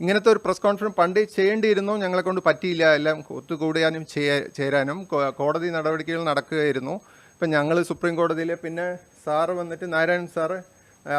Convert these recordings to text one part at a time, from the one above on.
ഇങ്ങനത്തെ ഒരു press conference പണ്ട് ചെയ്യേണ്ടിയിരുന്നു. ഞങ്ങളെ കൊണ്ട് പറ്റിയില്ല. എല്ലാം ഒത്തുകൂടാനും ചേരാനും കോടതി നടപടികൾ നടക്കുകയായിരുന്നു. ഇപ്പം ഞങ്ങൾ സുപ്രീം കോടതിയിൽ പിന്നെ സാറ് വന്നിട്ട് നാരായണൻ സാറ്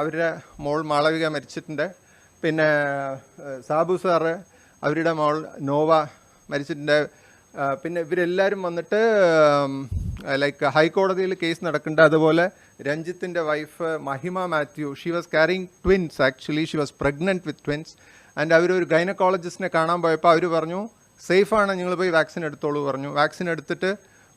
അവരുടെ മോൾ മാളവിക മരിച്ചിട്ടുണ്ട്. പിന്നെ സാബു സാറ് അവരുടെ മോൾ നോവ മരിച്ചിട്ടുണ്ട്. പിന്നെ ഇവരെല്ലാവരും വന്നിട്ട് ലൈക്ക് ഹൈക്കോടതിയിൽ കേസ് നടക്കുന്നുണ്ട്. അതുപോലെ രഞ്ജിത്തിന്റെ wife Mahima Mathew she was carrying twins actually she was pregnant with twins and അവരൊരു ഗൈനക്കോളജിസ്റ്റിനെ കാണാൻ പോയപ്പോൾ അവർ പറഞ്ഞു സേഫാണ് നിങ്ങൾ പോയി വാക്സിൻ എടുത്തോളൂ പറഞ്ഞു. വാക്സിൻ എടുത്തിട്ട്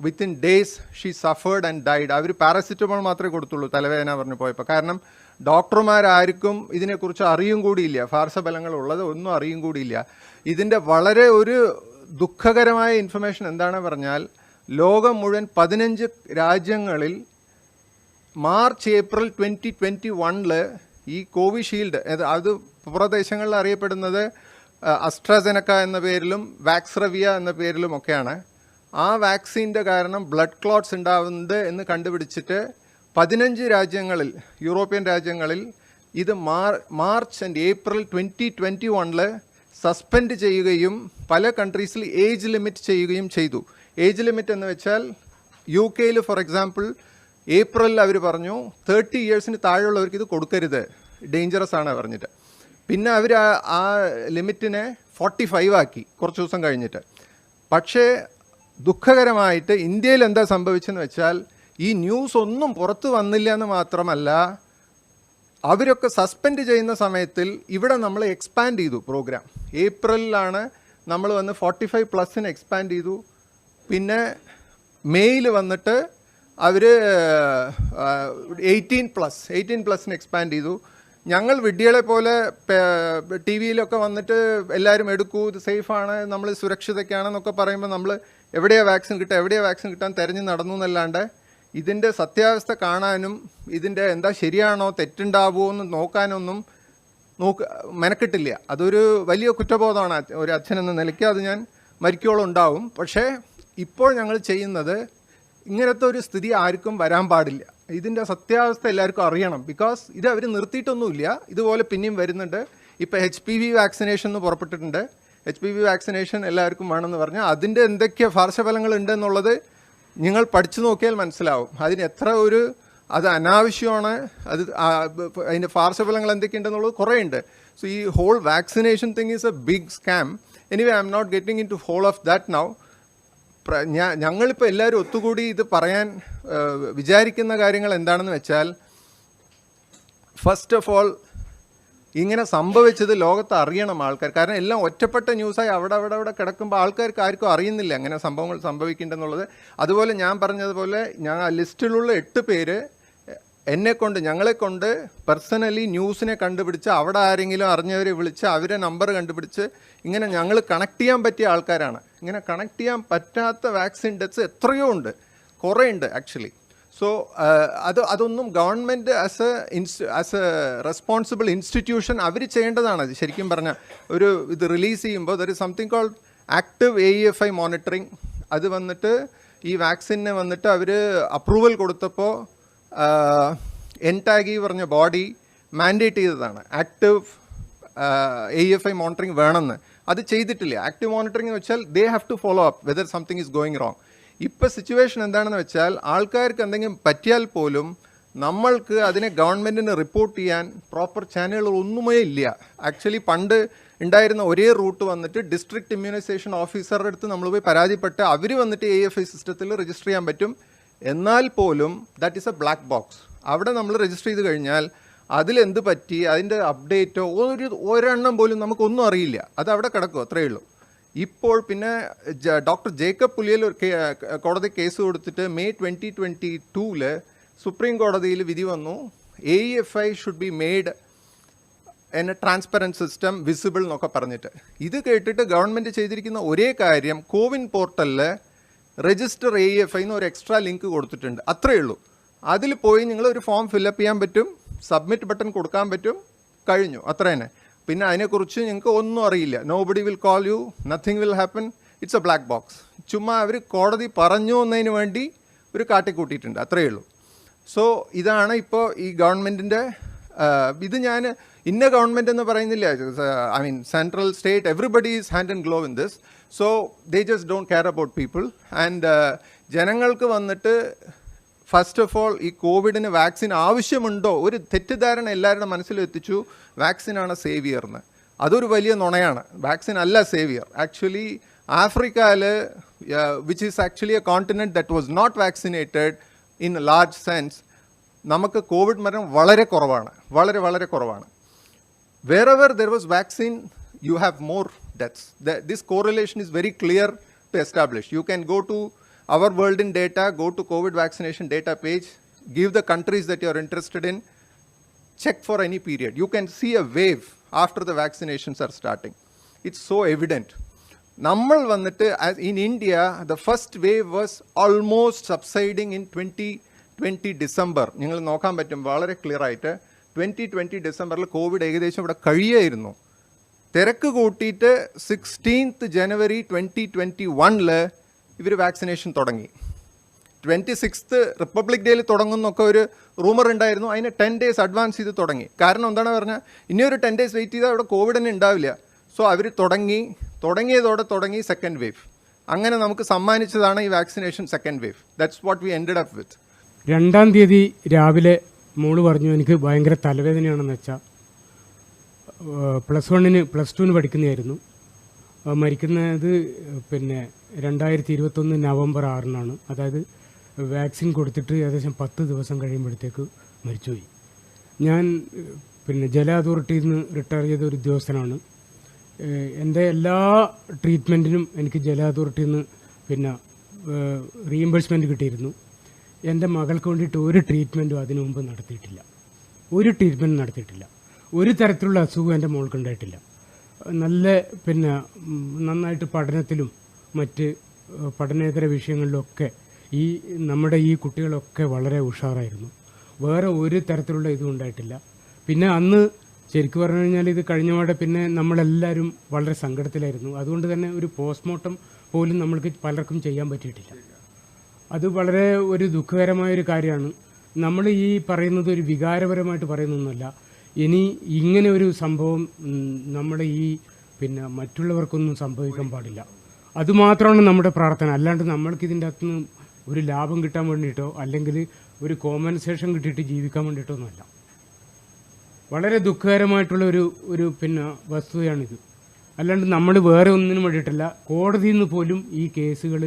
within days she suffered and died our paracetamol മാത്രമേ കൊടുത്തുള്ളൂ തലവേദന പറഞ്ഞു പോയപ്പോൾ കാരണം ഡോക്ടർമാരാർക്കും ഇതിനെക്കുറിച്ച് അറിയും കൂടിയില്ല. ഫാർസബലങ്ങൾ ഉള്ളത് ഒന്നും അറിയും കൂടിയില്ല. ഇതിന്റെ വളരെ ഒരു ദുഃഖകരമായ ഇൻഫർമേഷൻ എന്താണ് പറഞ്ഞാൽ ലോകം മുഴുവൻ പതിനഞ്ച് രാജ്യങ്ങളിൽ മാർച്ച് ഏപ്രിൽ ട്വന്റി ട്വന്റി വണ്ണിൽ ഈ കോവിഷീൽഡ് അത് പുറദേശങ്ങളിൽ അറിയപ്പെടുന്നത് അസ്ട്രാസെനക്ക എന്ന പേരിലും വാക്സ്രവിയ എന്ന പേരിലും ഒക്കെയാണ്. ആ വാക്സിന്റെ കാരണം ബ്ലഡ് ക്ലോട്ട്സ് ഉണ്ടാവുന്നത് എന്ന് കണ്ടുപിടിച്ചിട്ട് പതിനഞ്ച് രാജ്യങ്ങളിൽ യൂറോപ്യൻ രാജ്യങ്ങളിൽ ഇത് Mar March and April twenty twenty വണ്ണിൽ സസ്പെൻഡ് ചെയ്യുകയും പല കൺട്രീസിൽ ഏജ് ലിമിറ്റ് ചെയ്യുകയും ചെയ്തു. ഏജ് ലിമിറ്റ് എന്ന് വെച്ചാൽ യു കെയിൽ ഫോർ എക്സാമ്പിൾ ഏപ്രിലിൽ അവർ പറഞ്ഞു തേർട്ടി ഇയേഴ്സിന് താഴെയുള്ളവർക്ക് ഇത് കൊടുക്കരുത്. ഡേഞ്ചറസ് ആണ് പറഞ്ഞിട്ട്. പിന്നെ അവർ ആ ലിമിറ്റിനെ ഫോർട്ടി ഫൈവ് ആക്കി കുറച്ച് ദിവസം കഴിഞ്ഞിട്ട്. പക്ഷേ ദുഃഖകരമായിട്ട് ഇന്ത്യയിൽ എന്താ സംഭവിച്ചെന്ന് വെച്ചാൽ ഈ ന്യൂസ് ഒന്നും പുറത്തു വന്നില്ല എന്ന് മാത്രമല്ല അവരൊക്കെ സസ്പെൻഡ് ചെയ്യുന്ന സമയത്തിൽ ഇവിടെ നമ്മൾ എക്സ്പാൻഡ് ചെയ്തു പ്രോഗ്രാം ഏപ്രിലാണ് നമ്മൾ വന്ന് ഫോർട്ടി ഫൈവ് പ്ലസിന് എക്സ്പാൻഡ് ചെയ്തു. പിന്നെ മെയ്യിൽ വന്നിട്ട് അവർ എയ്റ്റീൻ പ്ലസ് എയ്റ്റീൻ പ്ലസിന് എക്സ്പാൻഡ് ചെയ്തു. ഞങ്ങൾ വിഡ്ഢികളെ പോലെ ടി വിയിലൊക്കെ വന്നിട്ട് എല്ലാവരും എടുക്കൂ ഇത് സേഫാണ് നമ്മൾ സുരക്ഷിതയ്ക്കാണെന്നൊക്കെ പറയുമ്പോൾ നമ്മൾ എവിടെയാണ് വാക്സിൻ കിട്ടുക എവിടെയാണ് വാക്സിൻ കിട്ടാൻ തിരഞ്ഞു നടന്നു എന്നല്ലാണ്ട് ഇതിന്റെ സത്യാവസ്ഥ കാണാനും ഇതിന്റെ എന്താ ശരിയാണോ തെറ്റുണ്ടാവുമോ എന്ന് നോക്കാനൊന്നും നോക്ക് മെനക്കെട്ടില്ല. അതൊരു വലിയ കുറ്റബോധമാണ് ഒരു അച്ഛൻ എന്ന നിലയ്ക്ക് അത് ഞാൻ മരിക്കോളം ഉണ്ടാവും. പക്ഷേ ഇപ്പോൾ ഞങ്ങൾ ചെയ്യുന്നത് ഇങ്ങനത്തെ ഒരു സ്ഥിതി ആർക്കും വരാൻ പാടില്ല. ഇതിന്റെ സത്യാവസ്ഥ എല്ലാവർക്കും അറിയണം. ബിക്കോസ് ഇത് അവർ നിർത്തിയിട്ടൊന്നുമില്ല. ഇതുപോലെ പിന്നെയും വരുന്നുണ്ട്. ഇപ്പോൾ എച്ച് പി വി വാക്സിനേഷൻ എന്ന് പുറപ്പെട്ടിട്ടുണ്ട്. എച്ച് പി വി വാക്സിനേഷൻ എല്ലാവർക്കും വേണമെന്ന് പറഞ്ഞാൽ അതിന്റെ എന്തൊക്കെ പാർശ്വഫലങ്ങൾ ഉണ്ടെന്നുള്ളത് നിങ്ങൾ പഠിച്ചു നോക്കിയാൽ മനസ്സിലാവും. അതിന് എത്ര ഒരു അത് അനാവശ്യമാണ്. അത് അതിന്റെ പാർശ്വഫലങ്ങൾ എന്തൊക്കെയുണ്ടെന്നുള്ളത് കുറേ ഉണ്ട് സോ ഈ whole vaccination thing is a big scam anyway I'm not getting into whole of that now ഞങ്ങളിപ്പോൾ എല്ലാവരും ഒത്തുകൂടി ഇത് പറയാൻ വിചാരിക്കുന്ന കാര്യങ്ങൾ എന്താണെന്ന് വെച്ചാൽ ഫസ്റ്റ് ഓഫ് ഓൾ ഇങ്ങനെ സംഭവിച്ചത് ലോകത്ത് അറിയണം ആൾക്കാർ. കാരണം എല്ലാം ഒറ്റപ്പെട്ട ന്യൂസായി അവിടെ അവിടെ അവിടെ കിടക്കുമ്പോൾ ആൾക്കാർക്ക് ആർക്കും അറിയുന്നില്ല അങ്ങനെ സംഭവങ്ങൾ സംഭവിക്കേണ്ടെന്നുള്ളത് അതുപോലെ ഞാൻ പറഞ്ഞതുപോലെ ഞാൻ ആ ലിസ്റ്റിലുള്ള എട്ട് പേര് എന്നെക്കൊണ്ട് ഞങ്ങളെക്കൊണ്ട് പേഴ്സണലി ന്യൂസിനെ കണ്ടുപിടിച്ച് അവിടെ ആരെങ്കിലും അറിഞ്ഞവരെ വിളിച്ച് അവരെ നമ്പർ കണ്ടുപിടിച്ച് ഇങ്ങനെ ഞങ്ങൾ കണക്ട് ചെയ്യാൻ പറ്റിയ ആൾക്കാരാണ്. ഇങ്ങനെ കണക്ട് ചെയ്യാൻ പറ്റാത്ത വാക്സിൻ ഡെത്ത്സ് എത്രയോ ഉണ്ട്. കുറേ ഉണ്ട് ആക്ച്വലി സോ അത് അതൊന്നും government as a in as a responsible institution അവർ ചെയ്യേണ്ടതാണ്. അത് ശരിക്കും പറഞ്ഞാൽ ഒരു ഇത് റിലീസ് ചെയ്യുമ്പോൾ there something called active A F I monitoring അത് വന്നിട്ട് ഈ വാക്സിന് വന്നിട്ട് അവർ അപ്രൂവൽ കൊടുത്തപ്പോൾ എൻ ടാഗി പറഞ്ഞ ബോഡി മാൻഡേറ്റ് ചെയ്തതാണ്. Active A F I monitoring വേണമെന്ന്. അത് ചെയ്തിട്ടില്ല. ആക്റ്റീവ് മോണിറ്ററിംഗ് എന്ന് വെച്ചാൽ they have to follow up whether something is going wrong ഇപ്പോൾ സിറ്റുവേഷൻ എന്താണെന്ന് വെച്ചാൽ ആൾക്കാർക്ക് എന്തെങ്കിലും പറ്റിയാൽ പോലും നമ്മൾക്ക് അതിനെ ഗവൺമെന്റിന് റിപ്പോർട്ട് ചെയ്യാൻ പ്രോപ്പർ ചാനലുകൾ ഒന്നുമേ ഇല്ല. ആക്ച്വലി പണ്ട് ഉണ്ടായിരുന്ന ഒരേ റൂട്ട് വന്നിട്ട് ഡിസ്ട്രിക്ട് ഇമ്മ്യൂണൈസേഷൻ ഓഫീസറുടെ അടുത്ത് നമ്മൾ പോയി പരാതിപ്പെട്ട് അവർ വന്നിട്ട് എ എഫ് ഐ സിസ്റ്റത്തിൽ രജിസ്റ്റർ ചെയ്യാൻ പറ്റും. എന്നാൽ പോലും that is a black box അവിടെ നമ്മൾ രജിസ്റ്റർ ചെയ്ത് കഴിഞ്ഞാൽ അതിലെന്ത് പറ്റി? അതിന്റെ അപ്ഡേറ്റോ ഒരു ഒരെണ്ണം പോലും നമുക്കൊന്നും അറിയില്ല. അത് അവിടെ കിടക്കും അത്രയേ ഉള്ളൂ. ഇപ്പോൾ പിന്നെ ഡോക്ടർ ജേക്കബ് പുലിയൽ കോടതി കേസ് കൊടുത്തിട്ട് മെയ് ട്വന്റി ട്വന്റി ടൂവിൽ സുപ്രീം കോടതിയിൽ വിധി വന്നു. A F I should be made an a transparent system visible എന്നൊക്കെ പറഞ്ഞിട്ട്. ഇത് കേട്ടിട്ട് ഗവൺമെന്റ് ചെയ്തിരിക്കുന്ന ഒരേ കാര്യം കോവിൻ പോർട്ടലിൽ രജിസ്റ്റർ എ എഫ് ഐ എന്ന് ഒരു എക്സ്ട്രാ ലിങ്ക് കൊടുത്തിട്ടുണ്ട്. അത്രയേ ഉള്ളൂ. അതിൽ പോയി നിങ്ങൾ ഒരു ഫോം ഫില്ലപ്പ് ചെയ്യാൻ പറ്റും. സബ്മിറ്റ് ബട്ടൺ കൊടുക്കാൻ പറ്റും? കഴിഞ്ഞു. അത്ര തന്നെ പിന്നെ അതിനെക്കുറിച്ച് നിങ്ങൾക്ക് ഒന്നും അറിയില്ല. Nobody will call you nothing will happen it's a black box ചുമ്മാ അവർ കോടതി പറഞ്ഞു എന്നതിന് വേണ്ടി ഒരു കാട്ടിക്കൂട്ടിയിട്ടുണ്ട്. അത്രയേ ഉള്ളൂ. സോ ഇതാണ് ഇപ്പോൾ ഈ ഗവൺമെന്റിന്റെ ഇത് ഞാൻ ഇന്ന ഗവൺമെന്റ് എന്ന് പറയുന്നില്ല. I mean central state everybody is hand and glove in this so they just don't care about people and ജനങ്ങൾക്ക് വന്നിട്ട് ഫസ്റ്റ് ഓഫ് ഓൾ ഈ കോവിഡിന് വാക്സിൻ ആവശ്യമുണ്ടോ? ഒരു തെറ്റിദ്ധാരണ എല്ലാവരുടെ മനസ്സിലും എത്തിച്ചു. വാക്സിനാണ് സേവിയർ എന്ന്. അതൊരു വലിയ നുണയാണ്. വാക്സിൻ അല്ല സേവിയർ. ആക്ച്വലി ആഫ്രിക്കയിൽ which is actually a continent that was not vaccinated in large sense നമുക്ക് കോവിഡ് മരണം വളരെ കുറവാണ്. വളരെ വളരെ കുറവാണ്. Wherever there was vaccine you have more deaths this correlation is very clear to establish you can go to our world in data, go to COVID vaccination data page, give the countries that you're interested in, check for any period. You can see a wave after the vaccinations are starting. It's so evident. നമ്മൾ വന്നിട്ട് in India the first wave was almost subsiding in twenty twenty December നിങ്ങൾ നോക്കാൻ പറ്റും വളരെ clear ആയിട്ട് twenty twenty ഡിസംബറിൽ Covid ഏകദേശം ഇവിടെ തിരക്ക് കൂട്ടിയിട്ട് സിക്സ്റ്റീൻത്ത് ജനുവരി ട്വന്റി ട്വന്റി വണ്ണിൽ ഇവർ വാക്സിനേഷൻ തുടങ്ങി. ട്വന്റി സിക്സ്ത് റിപ്പബ്ലിക് ഡേയിൽ തുടങ്ങുന്നൊക്കെ ഒരു റൂമർ ഉണ്ടായിരുന്നു. അതിന് ടെൻ ഡേയ്സ് അഡ്വാൻസ് ചെയ്ത് തുടങ്ങി. കാരണം എന്താണ് പറഞ്ഞാൽ ഇനി ഒരു ടെൻ ഡേയ്സ് വെയിറ്റ് ചെയ്താൽ അവിടെ കോവിഡ് തന്നെ ഉണ്ടാവില്ല. സോ അവർ തുടങ്ങി. തുടങ്ങിയതോടെ തുടങ്ങി സെക്കൻഡ് വേവ് അങ്ങനെ നമുക്ക് സമ്മാനിച്ചതാണ് ഈ vaccination second wave that's what we ended up with രണ്ടാം തീയതി രാവിലെ മോൾ പറഞ്ഞു എനിക്ക് ഭയങ്കര തലവേദനയാണെന്ന് വെച്ചാൽ പ്ലസ് വണ്ണിന് പ്ലസ് ടുവിന് പഠിക്കുന്നതായിരുന്നു. മരിക്കുന്നത് പിന്നെ രണ്ടായിരത്തി ഇരുപത്തൊന്ന് നവംബർ ആറിനാണ്. അതായത് വാക്സിൻ കൊടുത്തിട്ട് ഏകദേശം പത്ത് ദിവസം കഴിയുമ്പോഴത്തേക്ക് മരിച്ചുപോയി. ഞാൻ പിന്നെ ജല അതോറിറ്റിയിൽ നിന്ന് റിട്ടയർ ചെയ്ത ഒരു ഉദ്യോഗസ്ഥനാണ്. എന്റെ എല്ലാ ട്രീറ്റ്മെന്റിനും എനിക്ക് ജല അതോറിറ്റിയിൽ നിന്ന് പിന്നെ റീഇംബേഴ്സ്മെന്റ് കിട്ടിയിരുന്നു. എന്റെ മകൾക്ക് വേണ്ടിയിട്ട് ഒരു ട്രീറ്റ്മെന്റും അതിനു മുമ്പ് നടത്തിയിട്ടില്ല. ഒരു ട്രീറ്റ്മെന്റും നടത്തിയിട്ടില്ല. ഒരു തരത്തിലുള്ള അസുഖം എന്റെ മോൾക്ക് ഉണ്ടായിട്ടില്ല. നല്ല പിന്നെ നന്നായിട്ട് പഠനത്തിലും മറ്റ് പഠനേതര വിഷയങ്ങളിലൊക്കെ ഈ നമ്മുടെ ഈ കുട്ടികളൊക്കെ വളരെ ഉഷാറായിരുന്നു. വേറെ ഒരു തരത്തിലുള്ള ഇതും ഉണ്ടായിട്ടില്ല. പിന്നെ അന്ന് ശരിക്കും പറഞ്ഞു കഴിഞ്ഞാൽ ഇത് കഴിഞ്ഞപാടെ പിന്നെ നമ്മളെല്ലാവരും വളരെ സങ്കടത്തിലായിരുന്നു. അതുകൊണ്ട് തന്നെ ഒരു പോസ്റ്റ്മോർട്ടം പോലും നമ്മൾക്ക് പലർക്കും ചെയ്യാൻ പറ്റിയിട്ടില്ല. അത് വളരെ ഒരു ദുഃഖകരമായ ഒരു കാര്യമാണ്. നമ്മൾ ഈ പറയുന്നത് ഒരു വികാരപരമായിട്ട് പറയുന്നൊന്നുമല്ല ഇനി ഇങ്ങനെ ഒരു സംഭവം നമ്മുടെ ഈ പിന്നെ മറ്റുള്ളവർക്കൊന്നും സംഭവിക്കാൻ പാടില്ല. അതുമാത്രമാണ് നമ്മുടെ പ്രാർത്ഥന. അല്ലാണ്ട് നമ്മൾക്ക് ഇതിന്റെ അകത്തുനിന്ന് ഒരു ലാഭം കിട്ടാൻ വേണ്ടിയിട്ടോ അല്ലെങ്കിൽ ഒരു കോമ്പൻസേഷൻ കിട്ടിയിട്ട് ജീവിക്കാൻ വേണ്ടിയിട്ടോ ഒന്നുമല്ല. വളരെ ദുഃഖകരമായിട്ടുള്ള ഒരു ഒരു പിന്നെ വസ്തുതയാണിത്. അല്ലാണ്ട് നമ്മൾ വേറെ ഒന്നിനും വേണ്ടിയിട്ടല്ല കോടതിയിൽ നിന്ന് പോലും ഈ കേസുകൾ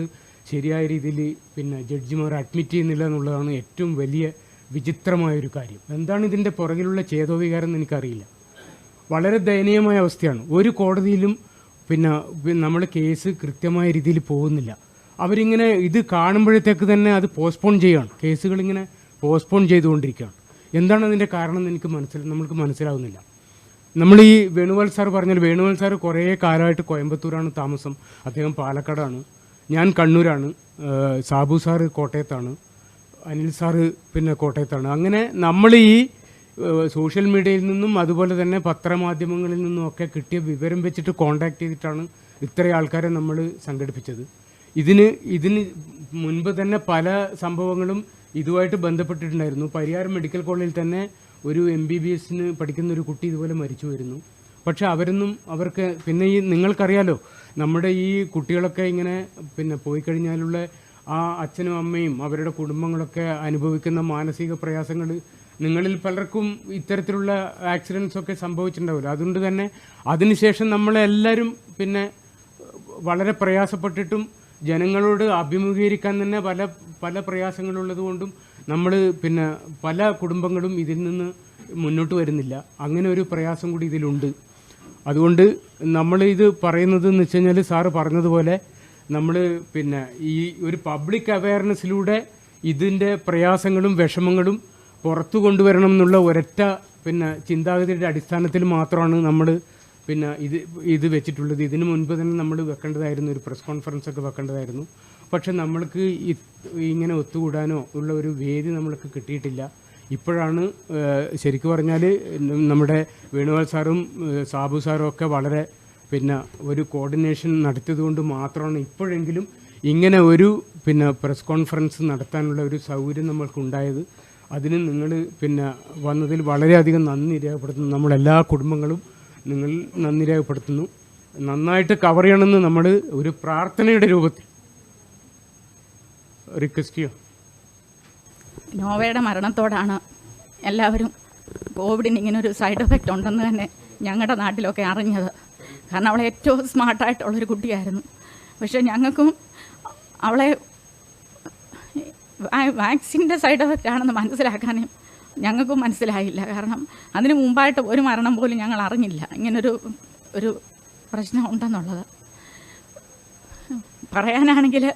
ശരിയായ രീതിയിൽ പിന്നെ ജഡ്ജിമാർ അഡ്മിറ്റ് ചെയ്യുന്നില്ല എന്നുള്ളതാണ് ഏറ്റവും വലിയ വിചിത്രമായ ഒരു കാര്യം. എന്താണ് ഇതിന്റെ പുറകിലുള്ള ചേതോവികാരം എന്ന് എനിക്കറിയില്ല. വളരെ ദയനീയമായ അവസ്ഥയാണ്. ഒരു കോടതിയിലും പിന്നെ നമ്മൾ കേസ് കൃത്യമായ രീതിയിൽ പോകുന്നില്ല. അവരിങ്ങനെ ഇത് കാണുമ്പോഴത്തേക്ക് തന്നെ അത് പോസ്റ്റ്പോൺ ചെയ്യുകയാണ്. കേസുകൾ ഇങ്ങനെ പോസ്റ്റ്പോൺ ചെയ്തുകൊണ്ടിരിക്കുകയാണ്. എന്താണ് അതിന്റെ കാരണം എന്ന് എനിക്ക് മനസ്സിൽ നമ്മൾക്ക് മനസ്സിലാവുന്നില്ല. നമ്മൾ ഈ വേണുവാൽ സാർ പറഞ്ഞാൽ വേണുവാൽ സാർ കുറേ കാലമായിട്ട് കോയമ്പത്തൂരാണ് താമസം. അദ്ദേഹം പാലക്കാടാണ്. ഞാൻ കണ്ണൂരാണ്. സാബു സാറ് കോട്ടയത്താണ്. അനിൽ സാറ് പിന്നെ കോട്ടയത്താണ്. അങ്ങനെ നമ്മൾ ഈ സോഷ്യൽ മീഡിയയിൽ നിന്നും അതുപോലെ തന്നെ പത്രമാധ്യമങ്ങളിൽ നിന്നും ഒക്കെ കിട്ടിയ വിവരം വെച്ചിട്ട് കോണ്ടാക്ട് ചെയ്തിട്ടാണ് ഇത്രയും ആൾക്കാരെ നമ്മൾ സംഘടിപ്പിച്ചത്. ഇതിന് ഇതിന് മുൻപ് തന്നെ പല സംഭവങ്ങളും ഇതുമായിട്ട് ബന്ധപ്പെട്ടിട്ടുണ്ടായിരുന്നു. പരിയാരം മെഡിക്കൽ കോളേജിൽ തന്നെ ഒരു എം ബി ബി എസിന് പഠിക്കുന്ന ഒരു കുട്ടി ഇതുപോലെ മരിച്ചു വരുന്നു പക്ഷെ അവരൊന്നും അവർക്ക് പിന്നെ ഈ നിങ്ങൾക്കറിയാലോ നമ്മുടെ ഈ കുട്ടികളൊക്കെ ഇങ്ങനെ പിന്നെ പോയി കഴിഞ്ഞാലുള്ള ആ അച്ഛനും അമ്മയും അവരുടെ കുടുംബങ്ങളൊക്കെ അനുഭവിക്കുന്ന മാനസിക പ്രയാസങ്ങൾ നിങ്ങളിൽ പലർക്കും ഇത്തരത്തിലുള്ള ആക്സിഡൻസ് ഒക്കെ സംഭവിച്ചിട്ടുണ്ടാവില്ല. അതുകൊണ്ട് തന്നെ അതിനുശേഷം നമ്മളെല്ലാവരും പിന്നെ വളരെ പ്രയാസപ്പെട്ടിട്ടും ജനങ്ങളോട് അഭിമുഖീകരിക്കാൻ തന്നെ പല പല പ്രയാസങ്ങളുള്ളത് കൊണ്ടും നമ്മൾ പിന്നെ പല കുടുംബങ്ങളും ഇതിൽ നിന്ന് മുന്നോട്ട് വരുന്നില്ല. അങ്ങനെ ഒരു പ്രയാസം കൂടി ഇതിലുണ്ട്. അതുകൊണ്ട് നമ്മൾ ഇത് പറയുന്നത് എന്ന് വെച്ച് കഴിഞ്ഞാൽ സാറ് പറഞ്ഞതുപോലെ നമ്മൾ പിന്നെ ഈ ഒരു പബ്ലിക് അവയർനെസ്സിലൂടെ ഇതിന്റെ പ്രയാസങ്ങളും വിഷമങ്ങളും പുറത്തു കൊണ്ടുവരണം എന്നുള്ള ഒരൊറ്റ പിന്നെ ചിന്താഗതിയുടെ അടിസ്ഥാനത്തിൽ മാത്രമാണ് നമ്മൾ പിന്നെ ഇത് ഇത് വെച്ചിട്ടുള്ളത്. ഇതിനു മുൻപ് തന്നെ നമ്മൾ വെക്കേണ്ടതായിരുന്നു ഒരു പ്രസ് കോൺഫറൻസ് ഒക്കെ വെക്കേണ്ടതായിരുന്നു. പക്ഷെ നമ്മൾക്ക് ഇങ്ങനെ ഒത്തുകൂടാനോ ഉള്ള ഒരു വേദി നമ്മൾക്ക് കിട്ടിയിട്ടില്ല. ഇപ്പോഴാണ് ശരിക്കു പറഞ്ഞാൽ നമ്മുടെ വേണുഗോപാൽ സാറും സാബു സാറും ഒക്കെ വളരെ പിന്നെ ഒരു കോർഡിനേഷൻ നടത്തിയതുകൊണ്ട് മാത്രമാണ് ഇപ്പോഴെങ്കിലും ഇങ്ങനെ ഒരു പിന്നെ പ്രസ് കോൺഫറൻസ് നടത്താനുള്ള ഒരു സൗകര്യം നമ്മൾക്കുണ്ടായത്. അതിന് നിങ്ങൾ പിന്നെ വന്നതിൽ വളരെയധികം നന്ദി രേഖപ്പെടുത്തുന്നു. നമ്മളെല്ലാ കുടുംബങ്ങളും നിങ്ങൾ നന്ദി രേഖപ്പെടുത്തുന്നു. നന്നായിട്ട് കവർ ചെയ്യണമെന്ന് നമ്മൾ ഒരു പ്രാർത്ഥനയുടെ രൂപത്തിൽ റിക്വസ്റ്റ് ചെയ്യാം. നോവയുടെ മരണത്തോടാണ് എല്ലാവരും കോവിഡിന് ഇങ്ങനൊരു സൈഡ് എഫക്റ്റ് ഉണ്ടെന്ന് തന്നെ ഞങ്ങളുടെ നാട്ടിലൊക്കെ അറിഞ്ഞത്. കാരണം അവളെ ഏറ്റവും സ്മാർട്ടായിട്ടുള്ളൊരു കുട്ടിയായിരുന്നു. പക്ഷേ ഞങ്ങൾക്കും അവളെ വാക്സിന്റെ സൈഡ് എഫക്റ്റ് ആണെന്ന് മനസ്സിലാക്കാനും ഞങ്ങൾക്കും മനസ്സിലായില്ല. കാരണം അതിന് മുമ്പായിട്ട് ഒരു മരണം പോലും ഞങ്ങൾ അറിഞ്ഞില്ല. ഇങ്ങനൊരു ഒരു പ്രശ്നം ഉണ്ടെന്നുള്ളത്. പറയാനാണെങ്കിൽ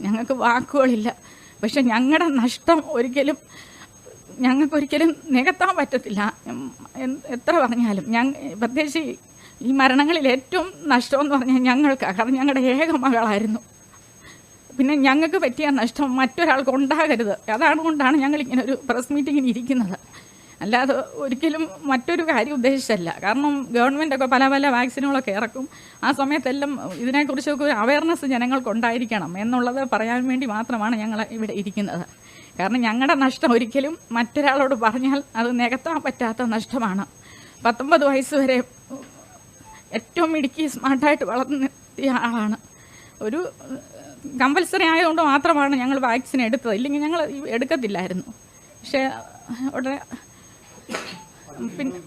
ഞങ്ങൾക്ക് വാക്കുകളില്ല. പക്ഷെ ഞങ്ങളുടെ നഷ്ടം ഒരിക്കലും ഞങ്ങൾക്കൊരിക്കലും നികത്താൻ പറ്റത്തില്ല. എത്ര പറഞ്ഞാലും ഞങ്ങൾ പ്രത്യേകിച്ച് ഈ- മരണങ്ങളിൽ ഏറ്റവും നഷ്ടമെന്ന് പറഞ്ഞാൽ ഞങ്ങൾക്കാണ് കാരണം ഞങ്ങളുടെ ഏക മകളായിരുന്നു. പിന്നെ ഞങ്ങൾക്ക് പറ്റിയ നഷ്ടം മറ്റൊരാൾക്ക് ഉണ്ടാകരുത്. അതാണ് കൊണ്ടാണ് ഞങ്ങൾ ഇങ്ങനെ ഒരു പ്രസ് മീറ്റിങ്ങിന് ഇരിക്കുന്നത്. അല്ലാതെ ഒരിക്കലും മറ്റൊരു കാര്യം ഉദ്ദേശിച്ചല്ല. കാരണം ഗവൺമെന്റൊക്കെ പല പല വാക്സിനുകളൊക്കെ ഇറക്കും. ആ സമയത്തെല്ലാം ഇതിനെക്കുറിച്ചൊക്കെ ഒരു അവയർനെസ് ജനങ്ങൾക്ക് ഉണ്ടായിരിക്കണം എന്നുള്ളത് പറയാൻ വേണ്ടി മാത്രമാണ് ഞങ്ങൾ ഇവിടെ ഇരിക്കുന്നത്. കാരണം ഞങ്ങളുടെ നഷ്ടം ഒരിക്കലും മറ്റൊരാളോട് പറഞ്ഞാൽ അത് നികത്താൻ പറ്റാത്ത നഷ്ടമാണ്. പത്തൊമ്പത് വയസ്സ് വരെ ഏറ്റവും മിടുക്കി സ്മാർട്ടായിട്ട് വളർന്നെത്തിയ ആളാണ്. ഒരു കമ്പൽസറി ആയതുകൊണ്ട് മാത്രമാണ് ഞങ്ങൾ വാക്സിൻ എടുത്തത്. ഇല്ലെങ്കിൽ ഞങ്ങൾ എടുക്കത്തില്ലായിരുന്നു. പക്ഷേ ഉടനെ പിന്നെ